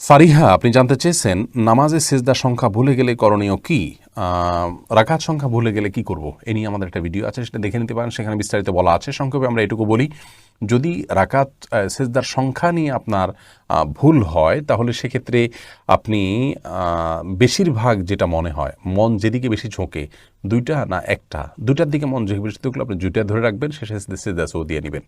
ফারিহা আপনি জানতে চেয়েছেন নামাজে সেজদা সংখ্যা ভুলে গেলে করণীয় কি? রাকাত সংখ্যা ভুলে গেলে কি করব? এ নিয়ে আমাদের একটা ভিডিও আছে, সেটা দেখে নিতে পারেন। সেখানে বিস্তারিত বলা আছে। সংক্ষেপে আমরা এটুকু বলি, যদি রাকাত সেজদার সংখ্যা নিয়ে আপনার ভুল হয়, তাহলে সেক্ষেত্রে আপনি বেশিরভাগ যেটা মনে হয়, মন যেদিকে বেশি ঝোঁকে, দুইটা না একটা, দুইটার দিকে মন ঝুঁকে বেশি থাকলে আপনি দুইটা ধরে রাখবেন, শেষে সেজদা দিয়ে নেবেন।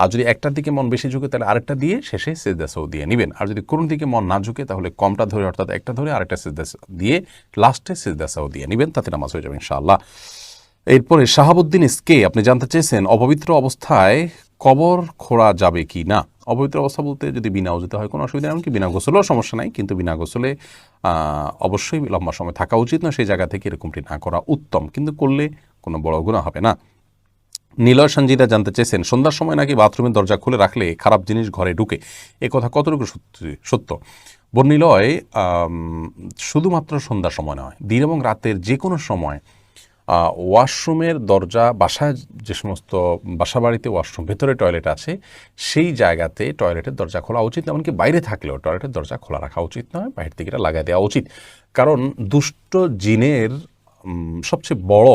আর যদি একটার দিকে মন বেশি ঝুঁকে, তাহলে আরেকটা দিয়ে শেষে সেজদা সৌ দিয়ে নেবেন। আর যদি কোনো দিকে মন না ঝুঁকে, তাহলে কমটা ধরে, অর্থাৎ একটা ধরে আরেকটা সেজদা দিয়ে লাস্টে সেজদা সৌ দিয়ে নেবেন, তাতে নামাজ হয়ে যাবে ইনশাআল্লাহ। এরপরে শাহাবুদ্দিন এসকে আপনি জানতে চেয়েছেন অপবিত্র অবস্থায় কবর খোঁড়া যাবে কি না? অপবিত্র অবস্থা বলতে যদি বিনা উজিতে হয় কোনো অসুবিধা এমনকি বিনা গোসলেও সমস্যা নাই, কিন্তু বিনা গোসলে অবশ্যই লম্বা সময় থাকা উচিত না সেই জায়গা থেকে এরকমটি না করা উত্তম, কিন্তু করলে কোনো বড় গুণা হবে না। নিলয় সঞ্জিতা জানতে চেয়েছেন, সন্ধ্যার সময় নাকি বাথরুমের দরজা খুলে রাখলে খারাপ জিনিস ঘরে ঢুকে, এ কথা কতটুকু সত্যি- সত্য? বর্ণিলয় শুধুমাত্র সন্ধ্যার সময় নয়, দিন এবং রাতের যে কোনো সময় ওয়াশরুমের দরজা, বাসায় যে সমস্ত বাসা বাড়িতে ওয়াশরুম, ভেতরে টয়লেট আছে, সেই জায়গাতে টয়লেটের দরজা খোলা উচিত, এমনকি বাইরে থাকলেও টয়লেটের দরজা খোলা রাখা উচিত নয় বাইরে থেকে এটা লাগাই দেওয়া উচিত। কারণ দুষ্ট জিনের সবচেয়ে বড়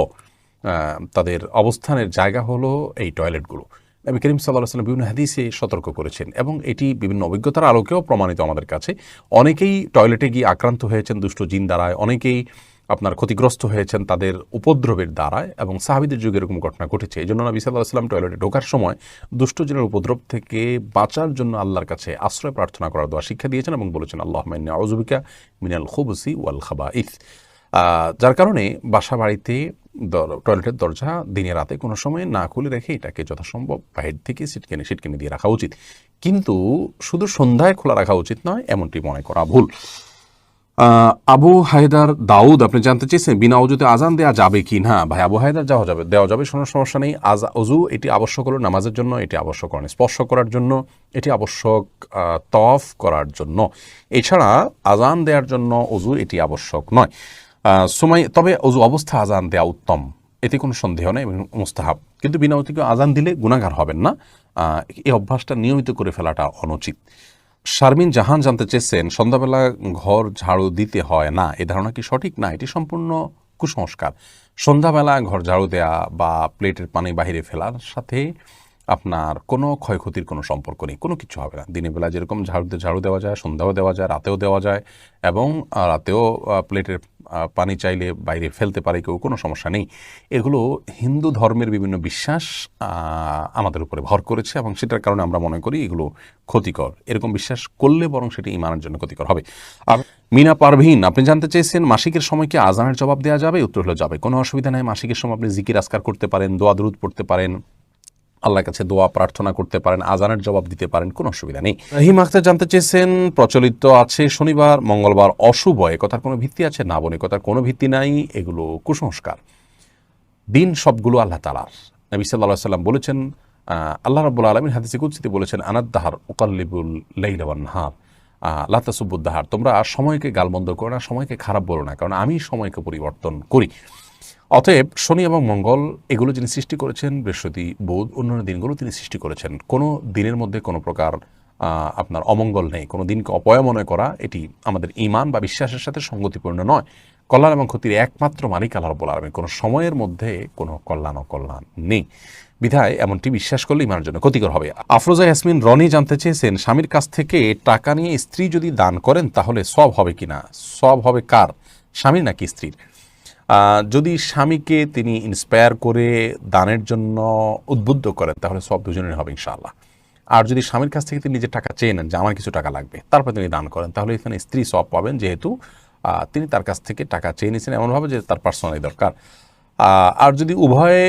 তাদের অবস্থানের জায়গা হলো এই টয়লেটগুলো। নবী করিম সাল্লাহ সাল্লাম বিভিন্ন হাদিসে সতর্ক করেছেন এবং এটি বিভিন্ন অভিজ্ঞতার আলোকেও প্রমাণিত আমাদের কাছে। অনেকেই টয়লেটে গিয়ে আক্রান্ত হয়েছেন, দুষ্ট জিন দ্বারায়। অনেকেই আপনার ক্ষতিগ্রস্ত হয়েছেন তাদের উপদ্রবের দ্বারায় এবং সাহাবিদের যুগে এরকম ঘটনা ঘটেছে। এই জন্য নবী সাল্লাহ সাল্লাম টয়লেটে ঢোকার সময় দুষ্ট জিনের উপদ্রব থেকে বাঁচার জন্য আল্লাহর কাছে আশ্রয় প্রার্থনা করার দোয়া শিক্ষা দিয়েছেন এবং বলেছেন আল্লাহ আউজুবিকা মিনাল খুবসি ওয়াল খাবা ইথ যার কারণে বাসা বাড়িতে টয়লেটের দরজা দিনে রাতে কোনো সময় না খুলে রেখে এটাকে যথাসম্ভব বাহির থেকে সিটকেনে সিটকেনে দিয়ে রাখা উচিত। কিন্তু শুধু সন্ধ্যায় খোলা রাখা উচিত নয়, এমনটি মনে করা ভুল। আবু হায়দার দাউদ, আপনি জানতে চেয়েছেন বিনা অজুতে আজান দেওয়া যাবে কি না? ভাই, আবু হায়দার যাওয়া যাবে, দেওয়া যাবে কোনো সমস্যা নেই। আজ অজু, এটি আবশ্যক হলো নামাজের জন্য, এটি আবশ্যক করেন স্পর্শ করার জন্য, এটি আবশ্যক তফ করার জন্য। এছাড়া আজান দেওয়ার জন্য অজু, এটি আবশ্যক নয়। সময় তবে অজু অবস্থা আজান দেওয়া উত্তম, এতে কোনো সন্দেহ নেই এবং মুস্তাহাব। কিন্তু বিনা অতিকে আজান দিলে গুণাগার হবেন না। এই অভ্যাসটা নিয়মিত করে ফেলাটা অনুচিত। শারমিন জাহান জানতে চেয়েছেন, সন্ধ্যাবেলা ঘর ঝাড়ু দিতে হয় না, এ ধারণা কি সঠিক? না, এটি সম্পূর্ণ কুসংস্কার। সন্ধ্যাবেলা ঘর ঝাড়ু দেওয়া বা প্লেটের পানি বাহিরে ফেলার সাথে আপনার কোনো ক্ষয়ক্ষতির কোনো সম্পর্ক নেই, কোনো কিছু হবে না। দিনের বেলা যেরকম ঝাড়ু দিয়ে ঝাড়ু দেওয়া যায়, সন্ধ্যাও দেওয়া যায়, রাতেও দেওয়া যায় এবং রাতেও প্লেটের পানি চাইলে বাইরে ফেলতে পারে কেউ, কোনো সমস্যা নেই। এগুলো হিন্দু ধর্মের বিভিন্ন বিশ্বাস আমাদের উপরে ভর করেছে এবং সেটার কারণে আমরা মনে করি এগুলো ক্ষতিকর। এরকম বিশ্বাস করলে বরং সেটি ইমানের জন্য ক্ষতিকর হবে। আর মিনা পারভিন, আপনি জানতে চেয়েছেন মাসিকের সময় কি আজানের জবাব দেওয়া যাবে, উত্তর হলো যাবে। কোনো অসুবিধা নেই, মাসিকের সময় আপনি জিকির আসকার করতে পারেন দোয়া দরুদ পড়তে পারেন। আল্লাহর কাছে দোয়া, প্রার্থনা করতে পারেন, আজানের জবাব দিতে পারেন, কোনো অসুবিধা নেই। রহিম আখতার, জানতে চেয়েছেন, প্রচলিত আছে শনিবার, মঙ্গলবার, অশুভ, এ কথার কোনো ভিত্তি আছে? না বলে কথার কোনো ভিত্তি নাই, এগুলো কুসংস্কার। দিন সবগুলো আল্লাহ তালার নবী সাল্লাহ সাল্লাম বলেছেন আল্লাহ রাবুল আলমিন হাদিসে কুৎসিতে বলেছেন, আনাদ্দাহার ওকাল্লিবুল লাইলাওয়ান্নাহার লাতাসুবুদ্দাহার তোমরা সময়কে গালমন্দ করো না, সময়কে খারাপ বলো না, কারণ আমি সময়কে পরিবর্তন করি। অতএব শনি এবং মঙ্গল এগুলো যিনি সৃষ্টি করেছেন, বৃহস্পতি, বোধ, অন্যান্য দিনগুলো তিনি সৃষ্টি করেছেন। কোনো দিনের মধ্যে কোনো প্রকার আপনার অমঙ্গল নেই, কোনো দিনকে অপয়া মনে করা এটি আমাদের ইমান বা বিশ্বাসের সাথে সঙ্গতিপূর্ণ নয়। কল্যাণ এবং ক্ষতির একমাত্র মালিক আল্লাহ রব্বুল আলমীর কোনো সময়ের মধ্যে কোনো কল্যাণ অকল্যাণ নেই। বিধায় এমনটি বিশ্বাস করলে ইমানের জন্য ক্ষতিকর হবে। আফরোজা ইয়াসমিন রনি জানতে চেয়েছেন, স্বামীর কাছ থেকে টাকা নিয়ে স্ত্রী যদি দান করেন তাহলে সব হবে কিনা? সব হবে কার? স্বামীর নাকি স্ত্রীর? যদি স্বামীকে তিনি ইন্সপায়ার করে দানের জন্য উদ্বুদ্ধ করেন, তাহলে সব দুজনের হবে ইনশাআল্লাহ। আর যদি স্বামীর কাছ থেকে তিনি নিজের টাকা চেয়ে নেন যে আমার কিছু টাকা লাগবে, তারপর তিনি দান করেন, তাহলে এখানে স্ত্রী সব পাবেন যেহেতু তিনি তার কাছ থেকে টাকা চেয়ে নিয়েছেন, এমনভাবে যে তার পার্সোনালি দরকার। আর যদি উভয়ে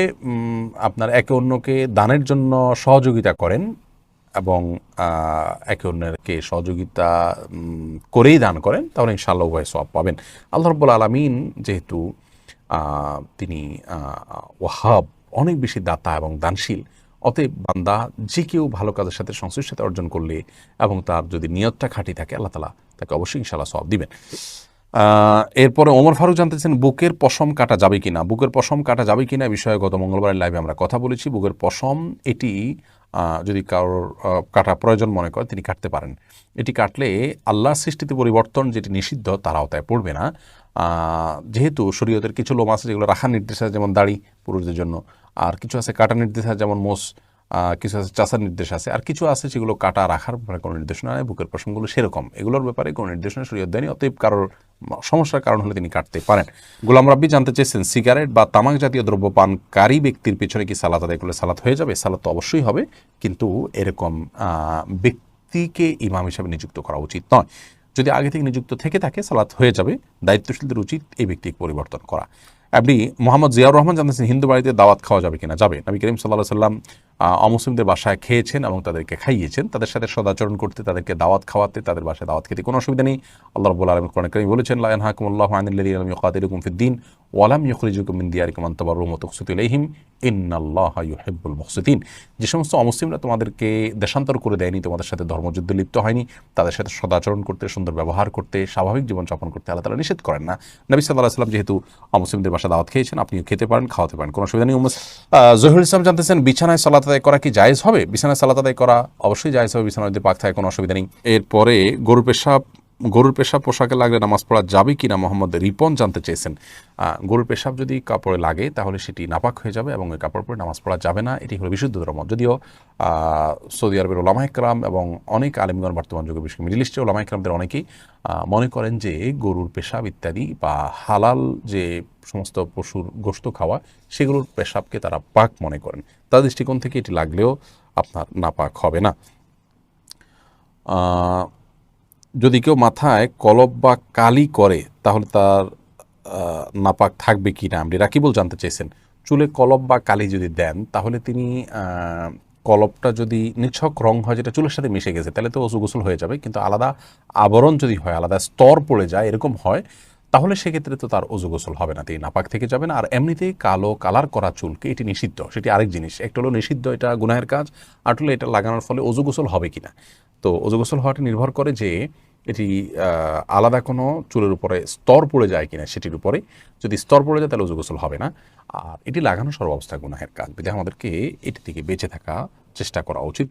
আপনার একে অন্যকে দানের জন্য সহযোগিতা করেন এবং একে অন্যকে সহযোগিতা করেই দান করেন, তাহলে ইনশাআল্লাহ উভয় সব পাবেন। আল্লাহ রব্বুল আলমিন যেহেতু তিনি ওয়াহাব অনেক বেশি দাতা এবং দানশীল। অতএব বান্দা যে কেউ ভালো কাজের সাথে সংশ্লিষ্টতা অর্জন করলে এবং তার যদি নিয়তটা খাঁটি থাকে, আল্লাহ তালা তাকে অবশ্যই ইনশাল্লাহ সব দিবেন। এরপরে ওমর ফারুক জানতেছেন বুকের পশম কাটা যাবে কিনা? বুকের পশম কাটা যাবে কিনা? বিষয়ে গত মঙ্গলবারের লাইভে আমরা কথা বলেছি। বুকের পশম এটি যদি কারোর কাটা প্রয়োজন মনে করে তিনি কাটতে পারেন। এটি কাটলে আল্লাহ সৃষ্টিতে পরিবর্তন যেটি নিষিদ্ধ তার আওতায় পড়বে না। যেহেতু শরীয়তের কিছু লোম আছে যেগুলো রাখার নির্দেশ যেমন দাড়ি পুরুষদের জন্য। আর কিছু আছে কাটা নির্দেশ যেমন মোষ। কিছু আছে, চাষার নির্দেশ আছে। আর কিছু আছে যেগুলো কাটা রাখার ব্যাপারে কোনো নির্দেশনা নেই, বুকের প্রসঙ্গগুলো সেরকম। এগুলোর ব্যাপারে কোনো নির্দেশনা শরীয়ত দেয়নি, অতএব কারোর সমস্যার কারণ হলে তিনি কাটতে পারেন। গোলাম রাব্বি জানতে চেয়েছেন, সিগারেট বা তামাক জাতীয় দ্রব্য পানকারী ব্যক্তির পিছনে কি সালাত আদায় করলে সালাত হয়ে যাবে? সালাত তো অবশ্যই হবে, কিন্তু এরকম ব্যক্তিকে ইমাম হিসাবে নিযুক্ত করা উচিত নয়। যদি আগে থেকে নিযুক্ত থেকে থাকে, সালাত হয়ে যাবে। দায়িত্বশীলদের উচিত এই ব্যক্তিকে পরিবর্তন করা। আপনি মোহাম্মদ জিয়াউর রহমান জানতেছেন হিন্দু বাড়িতে দাওয়াত খাওয়া যাবে কিনা? যাবে। নবী করিম সাল্লাহ সাল্লাম অমুসলিমদের বাসায় খেয়েছেন এবং তাদেরকে খাইয়েছেন, তাদের সাথে সদাচরণ করতে, তাদেরকে দাওয়াত খাওয়াতে, তাদের বাসায় দাওয়াত খেতে কোনো অসুবিধা নেই। আল্লাহ রবুল আলম কোরআন করিম বলেছেন লায়ন হাকুমুল্লাহ আনিল্লাহ আলম ইউকাতিলুকুম ফিদ্দিন ওয়ালাম ইউখরিজুকুম মিন দিয়ারিকুম আন তাবাররুম ওয়া তুকসিতু ইলাইহিম, ইন্নাল্লাহা ইউহিব্বুল মুহসিতিন যে সমস্ত অমুসলিমরা তোমাদেরকে দেশান্তর করে দেয়নি, তোমাদের সাথে ধর্মযুদ্ধে লিপ্ত হয়নি, তাদের সাথে সদাচরণ করতে, সুন্দর ব্যবহার করতে, স্বাভাবিক জীবনযাপন করতে আল্লাহ তালা নিষেধ করেন না। নবী সাল্লাহ সাল্লাম যেহেতু অমুসলিমদের বাসা দাওয়াত খেয়েছেন, আপনিও খেতে পারেন, খাওয়াতে পারেন, কোনো অসুবিধা নেই। জহিরুল ইসলাম জানতেছেন, বিছানায় সালাত আদায় করা কি জায়েজ হবে? বিছানায় সালাত আদায় করা অবশ্যই জায়েজ হবে বিছানায় পাক থাকে কোনো অসুবিধা নেই। এরপরে গরু পেশাব গরুর পেশাব পোশাকে লাগলে নামাজ পড়া যাবে কি না মোহাম্মদ রিপন জানতে চেয়েছেন। গরুর পেশাব যদি কাপড়ে লাগে, তাহলে সেটি নাপাক হয়ে যাবে এবং ওই কাপড় পরে নামাজ পড়া যাবে না। এটি হলো বিশুদ্ধ ধর্ম। যদিও সৌদি আরবের ওলামা ইকরাম এবং অনেক আলিমগণ বর্তমান যুগে, বিশেষ মিডিল ইস্টের ওলামা ইকরামদের অনেকেই মনে করেন যে গরুর পেশাব ইত্যাদি বা হালাল যে সমস্ত পশুর গোস্ত খাওয়া, সেগুলোর পেশাবকে তারা পাক মনে করেন। তার দৃষ্টিকোণ থেকে এটি লাগলেও আপনার নাপাক হবে না। যদি কেউ মাথায় কলব বা কালি করে, তাহলে তার নাপাক থাকবে কি না? আপনি রাকিবুল জানতে চেয়েছেন। চুলে কলব বা কালি যদি দেন, তাহলে তিনি কলপটা যদি নিছক রং হয়, যেটা চুলের সাথে মিশে গেছে, তাহলে তো অসুগোসল হয়ে যাবে। কিন্তু আলাদা আবরণ যদি হয়, আলাদা স্তর পড়ে যায়, এরকম হয় তাহলে সেক্ষেত্রে তো তার অজু গোসল হবে না, তিনি নাপাক থেকে যাবেন। আর এমনিতেই কালো কালার করা চুলকে এটি নিষিদ্ধ। সেটি আরেক জিনিস, একটা হলো নিষিদ্ধ, এটা গুনাহের কাজ, আর হলো এটা লাগানোর ফলে অজু গোসল হবে কিনা। তো অজু গোসল হওয়াটা নির্ভর করে যে এটি আলাদা কোনো চুলের উপরে স্তর পড়ে যায় কিনা সেটির উপরে। যদি স্তর পড়ে যায়, তাহলে অজু গোসল হবে না। আর এটি লাগানো সর্বাবস্থা গুনাহের কাজ। বিধায় আমাদেরকে এটি থেকে বেঁচে থাকা চেষ্টা করা উচিত।